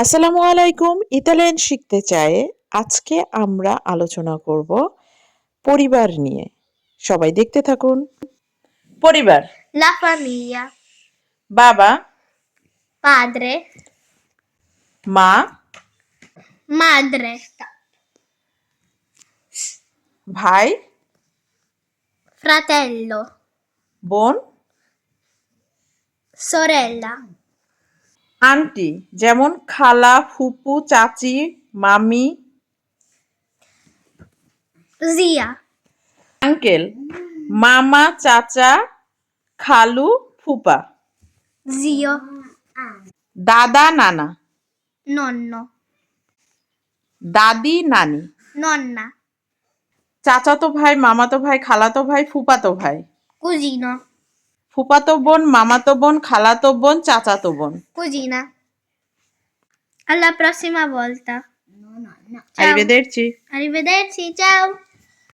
আসসালামু আলাইকুম। ইতালিয়ান শিখতে চায় আজকে আমরা আলোচনা করব পরিবার নিয়ে। সবাই দেখতে থাকুন। পরিবার। La famiglia, বাবা। Padre, মা। Madre, ভাই। Fratello, বোন। Sorella, আন্টি যেমন খালা ফুপু চাচি মামি। zia, আঙ্কেল মামা চাচা খালু ফুপা। zio, দাদা নানা। নন্ন। দাদি নানি। nonna, চাচাতো ভাই মামাতো ভাই খালাতো ভাই ফুপাতো ভাই। cugino, ফুপাতো বোন মামাতো বোন খালাতো বোন চাচাতো বোন। বুঝি না। আল্লাহ প্রসিমা বলতা। আরিবেদারচি আরিবেদারচি চাও।